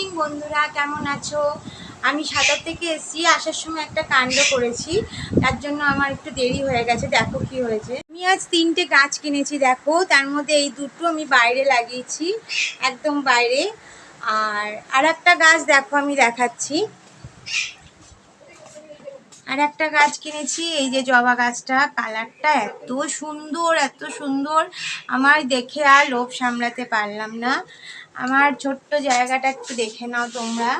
Morning বন্ধুরা, কেমন আছো? আমি সাঁতার থেকে এসেছি, আসার সময় একটা কাণ্ড করেছি, তার জন্য আমার একটু দেরি হয়ে গেছে, দেখো কি হয়েছে। আমি আজ তিনটে গাছ কিনেছি, দেখো, তার মধ্যে এই দুটো আমি বাইরে লাগিয়েছি, একদম বাইরে। আর আর একটা গাছ দেখো, আমি দেখাচ্ছি। আর একটা গাছ কিনেছি, এই যে জবা গাছটা, কালারটা এত সুন্দর এত সুন্দর। আমার দেখে আর লোভ সামলাতে পারলাম না। আমার ছোট্ট জায়গাটা একটু দেখে নাও তোমরা।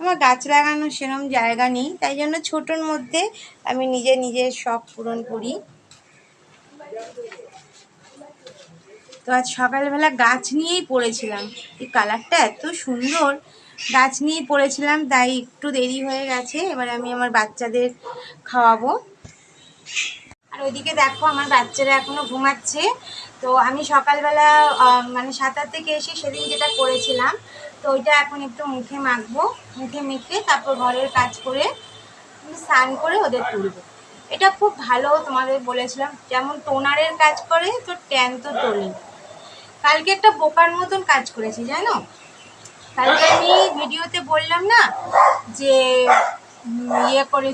আমার গাছ লাগানোর সেরকম জায়গা নেই, তাই জন্য ছোটোর মধ্যে আমি নিজে নিজের শখ পূরণ করি। তো আজ সকালবেলা গাছ নিয়েই পড়েছিলাম। এই কালারটা এত সুন্দর, গাছ নিয়েই পড়েছিলাম, তাই একটু দেরি হয়ে গেছে, এবার আমি আমার বাচ্চাদের খাওয়াবো। আর ওইদিকে দেখো, আমার বাচ্চারা এখনও ঘুমাচ্ছে। তো আমি সকালবেলা মানে সাঁতার থেকে এসে সেদিন যেটা করেছিলাম, তো ওইটা এখন একটু মুখে মাখবো, মুখে মেখে তারপর ঘরের কাজ করে স্নান করে ওদের তুলবো। এটা খুব ভালো তোমাদের বলেছিলাম, যেমন টোনারের কাজ করে তো ট্যান তো তোলে কালকে একটা বোকার মতন কাজ করেছি, জানো? কালকে আমি ভিডিওতে বললাম না যে ইয়ে করে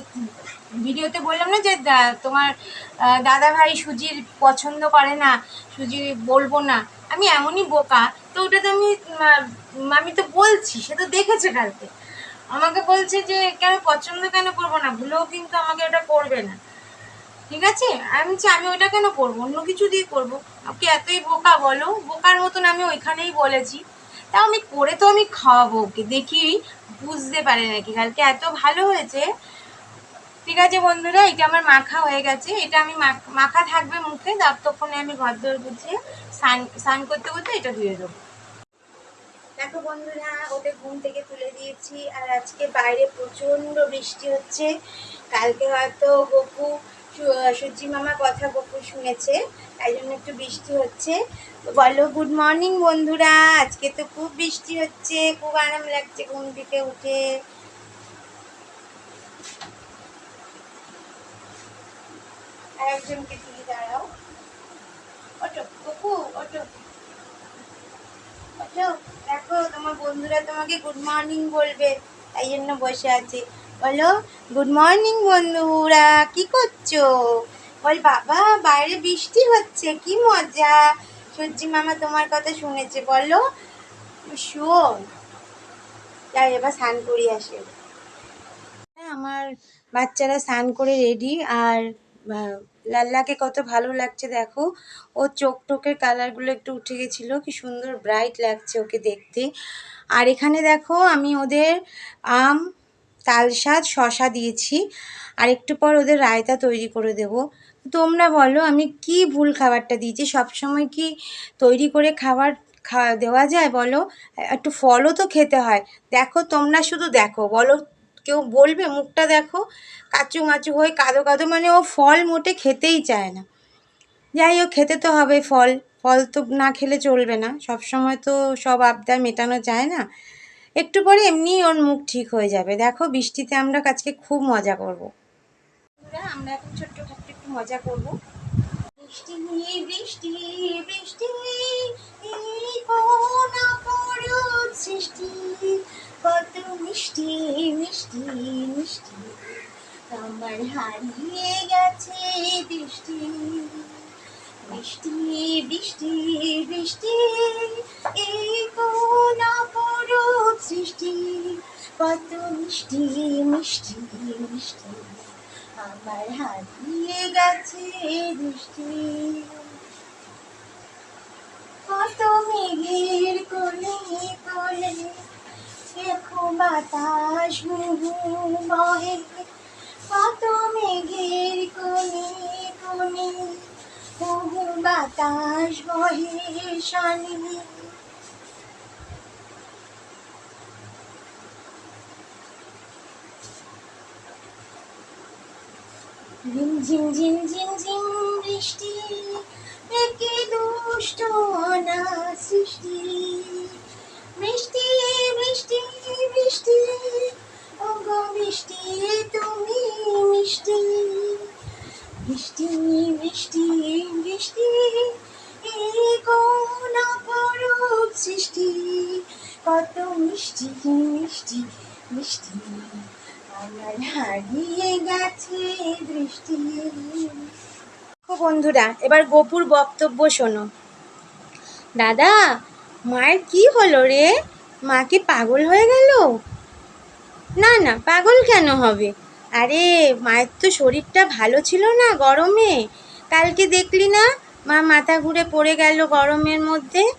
ভিডিওতে বললাম না যে তোমার দাদা ভাই সুজির পছন্দ করে না সুজি বলব না। আমি এমনই বোকা, তো ওটা তো আমি আমি তো বলছি, সে তো দেখেছে কালকে। আমাকে বলছে যে, কেন পছন্দ কেন করব না? ভুলেও কিন্তু আমাকে ওটা করবে না। ঠিক আছে? আমি বলছি, আমি ওটা কেন করব? অন্য কিছু দিয়ে করব? ওকে এতই বোকা বলো, বোকার মতন আমি ওইখানেই বলেছি। তাও আমি করে তো আমি খাওয়াবো ওকে, দেখি, বুঝতে পারে নাকি। কালকে এত ভালো হয়েছে ঠিক আছে বন্ধুরা, এটা আমার মাখা হয়ে গেছে। এটা আমি মাখ- থাকবে মুখে, ততক্ষণে আমি ঘর দোর গুছিয়ে স্নান স্নান করতে করতে এটা ধুয়ে দেবো। দেখো বন্ধুরা ওদের ঘুম থেকে তুলে দিয়েছি, আর আজকে বাইরে প্রচণ্ড বৃষ্টি হচ্ছে। কালকে হয়তো গপু সূর্যি মামা কথা গপু শুনেছে, তাই জন্য একটু বৃষ্টি হচ্ছে। বলো গুড মর্নিং বন্ধুরা, আজকে তো খুব বৃষ্টি হচ্ছে, খুব আরাম লাগছে ঘুম থেকে উঠে। আর একজনকে দিয়ে দাঁড়াও। ওটো গপু ওটো ওঠো, দেখো তোমার বন্ধুরা তোমাকে গুড মর্নিং বলবে, তাই জন্য বসে আছে। বলো গুড মর্নিং বন্ধুরা, কি করছ? বল, বাবা, বাইরে বৃষ্টি হচ্ছে, কি মজা। সূর্যি মামা তোমার কথা শুনেছে, বলো। শোন, যাই, এবার স্নান করি আসে। আমার বাচ্চারা স্নান করে রেডি আর লাল্লাকে কত ভালো লাগছে, দেখো। ও চোখ টোকের কালারগুলো একটু উঠে গেছিল, কি সুন্দর ব্রাইট লাগছে ওকে দেখতে। আর এখানে দেখো, আমি ওদের আম, তালশাদ, শশা দিয়েছি। আর একটু পর ওদের রায়তা তৈরি করে দেব। তোমরা বলো, আমি কি ভুল খাবারটা দিয়েছি? সবসময় কি তৈরি করে খাবার খা, দেওয়া যায় বলো? একটু ফলও তো খেতে হয়। দেখো, তোমরা শুধু দেখো, বলো কেউ বলবে, মুখটা দেখো, কাঁচু মাচু হয়ে কাদো কাদো মানে ও ফল মোটে খেতেই চায় না। যাই হোক, খেতে তো হবে ফল। ফল তো না খেলে চলবে না। সব সময় তো সব আবদার মেটানো যায় না। একটু পরে এমনি ওর মুখ ঠিক হয়ে যাবে। দেখো, বৃষ্টিতে আমরা আজকে খুব মজা করব। আমরা এখন ছোট্টখাট্ট একটু মজা করব। মিষ্টি মিষ্টি মিষ্টি। আমার হারিয়ে গেছে দৃষ্টি। বৃষ্টি বৃষ্টি বৃষ্টি, এই কোন অপরূপ সৃষ্টি। কত মিষ্টি মিষ্টি মিষ্টি, আমার হারিয়ে গেছে দৃষ্টি। কত মেঘের কোলে কোলে বাতাস মুহু বহে কত মেঘের কোলে কোলে বহু বাতাস, বহে শানি। ঝিম ঝিম ঝিম ঝিম ঝিম বৃষ্টি, একে দুষ্ট অনা সৃষ্টি বৃষ্টি বৃষ্টি বৃষ্টি ওগো বৃষ্টি তুমি মিষ্টি। বৃষ্টি বৃষ্টি এই কোন অপরূপ সৃষ্টি। কত মিষ্টি মিষ্টি মিষ্টি। আমার হারিয়ে গেছে দৃষ্টি। বন্ধুরা, এবার গোপুর বক্তব্য শোনো। দাদা, মায়ের কি হলো রে? মা কি পাগল হয়ে গেল? না না, পাগল কেন হবে? আরে, মায়ের তো শরীরটা ভালো ছিল না গরমে। কালকে দেখলি না মা মাথা ঘুরে পড়ে গেল গরমের মধ্যে?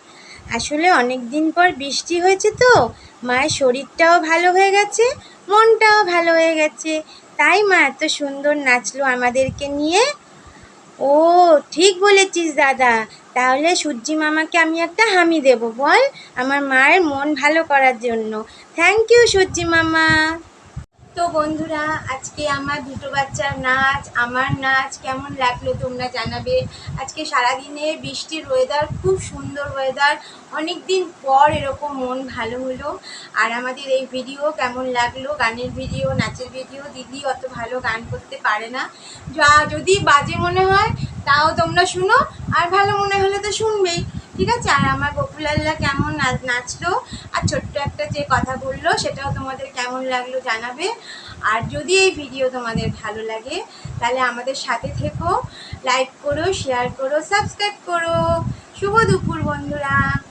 আসলে অনেক দিন পর বৃষ্টি হয়েছে তো, মায়ের শরীরটাও ভালো হয়ে গেছে, মনটাও ভালো হয়ে গেছে। তাই মা এত সুন্দর নাচলো আমাদেরকে নিয়ে। ও, ঠিক বলেছিস দাদা। তাহলে সূর্যি মামাকে আমি একটা হামি দেব, বল। আমার মায়ের মন ভালো করার জন্য। থ্যাংক ইউ সূর্যি মামা। তো বন্ধুরা, আজকে আমার দুটো বাচ্চার নাচ, আমার নাচ, কেমন লাগল তোমরা জানাবে। আজকে সারাদিনে বৃষ্টির ওয়েদার খুব সুন্দর ওয়েদার অনেক দিন পর এরকম মন ভালো হলো। আর আমাদের এই ভিডিও কেমন লাগল, গানের ভিডিও নাচের ভিডিও দিদি অত ভালো গান করতে পারে না। যা যদি বাজে মনে হয়, তাও তোমরা শুনো, আর ভালো মনে হলে তো শুনবেই। ঠিক আছে? আর আমার গোকুলাল্লা কেমন নাচ- নাচলো? আর ছোট্ট একটা যে কথা বলল, সেটাও তোমাদের কেমন লাগল জানাবে। আর যদি এই ভিডিও তোমাদের ভালো লাগে, তাহলে আমাদের সাথে থেকো লাইক করো শেয়ার করো সাবস্ক্রাইব করো। শুভ দুপুর বন্ধুরা।